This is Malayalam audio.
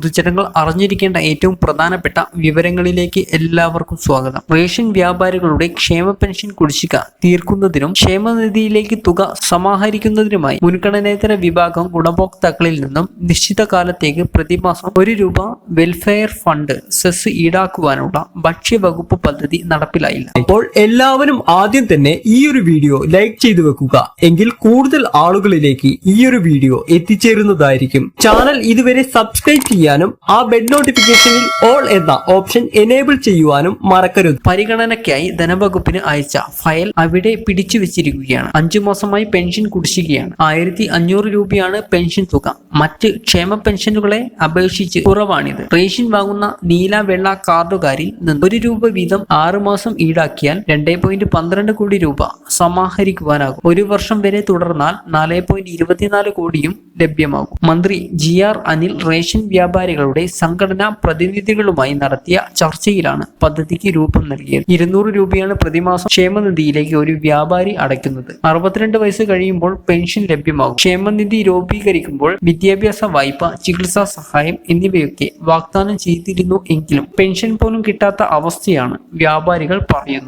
പൊതുജനങ്ങൾ അറിഞ്ഞിരിക്കേണ്ട ഏറ്റവും പ്രധാനപ്പെട്ട വിവരങ്ങളിലേക്ക് എല്ലാവർക്കും സ്വാഗതം. റേഷൻ വ്യാപാരികളുടെ ക്ഷേമ പെൻഷൻ കുടിശ്ശിക തീർക്കുന്നതിനും ക്ഷേമനിധിയിലേക്ക് തുക സമാഹരിക്കുന്നതിനുമായി മുൻഗണനേതര വിഭാഗം ഗുണഭോക്താക്കളിൽ നിന്നും നിശ്ചിത കാലത്തേക്ക് പ്രതിമാസം ഒരു രൂപ വെൽഫെയർ ഫണ്ട് സെസ് ഈടാക്കുവാനുള്ള ഭക്ഷ്യവകുപ്പ് പദ്ധതി നടപ്പിലായില്ല. അപ്പോൾ എല്ലാവരും ആദ്യം തന്നെ ഈ ഒരു വീഡിയോ ലൈക്ക് ചെയ്തു വെക്കുക. എങ്കിൽ കൂടുതൽ ആളുകളിലേക്ക് ഈ ഒരു വീഡിയോ എത്തിച്ചേരുന്നതായിരിക്കും. ചാനൽ ഇതുവരെ സബ്സ്ക്രൈബ് ചെയ്യാനും ആ ബെഡ് നോട്ടിഫിക്കേഷനിൽ ഓൾ എന്ന ഓപ്ഷൻ എനേബിൾ ചെയ്യുവാനും മറക്കരുത്. പരിഗണനയ്ക്കായി ധനവകുപ്പിന് അയച്ച ഫയൽ അവിടെ പിടിച്ചു വെച്ചിരിക്കുകയാണ്. അഞ്ചു മാസമായി പെൻഷൻ കുടിശ്ശികയാണ്. ആയിരത്തി അഞ്ഞൂറ് രൂപയാണ് പെൻഷൻ തുക. മറ്റ് ക്ഷേമ പെൻഷനുകളെ അപേക്ഷിച്ച് കുറവാണിത്. റേഷൻ വാങ്ങുന്ന നീല വെള്ള കാർഡുകാരിൽ നിന്ന് ഒരു രൂപ വീതം ആറുമാസം ഈടാക്കിയാൽ രണ്ടേ പോയിന്റ് പന്ത്രണ്ട് കോടി രൂപ സമാഹരിക്കുവാനാകും. ഒരു വർഷം വരെ തുടർന്നാൽ നാല് പോയിന്റ് ഇരുപത്തിനാല് കോടിയും ലഭ്യമാകും. മന്ത്രി ജി ആർ അനിൽ റേഷൻ വ്യാപാരികളുടെ സംഘടനാ പ്രതിനിധികളുമായി നടത്തിയ ചർച്ചയിലാണ് പദ്ധതിക്ക് രൂപം നൽകിയത്. ഇരുന്നൂറ് രൂപയാണ് പ്രതിമാസം ക്ഷേമനിധിയിലേക്ക് ഒരു വ്യാപാരി അടയ്ക്കുന്നത്. അറുപത്തിരണ്ട് വയസ്സ് കഴിയുമ്പോൾ പെൻഷൻ ലഭ്യമാകും. ക്ഷേമനിധി രൂപീകരിക്കുമ്പോൾ വിദ്യാഭ്യാസ വായ്പ ചികിത്സാ സഹായം എന്നിവയൊക്കെ വാഗ്ദാനം ചെയ്തിരുന്നു എങ്കിലും പെൻഷൻ പോലും കിട്ടാത്ത അവസ്ഥയാണ് വ്യാപാരികൾ പറയുന്നു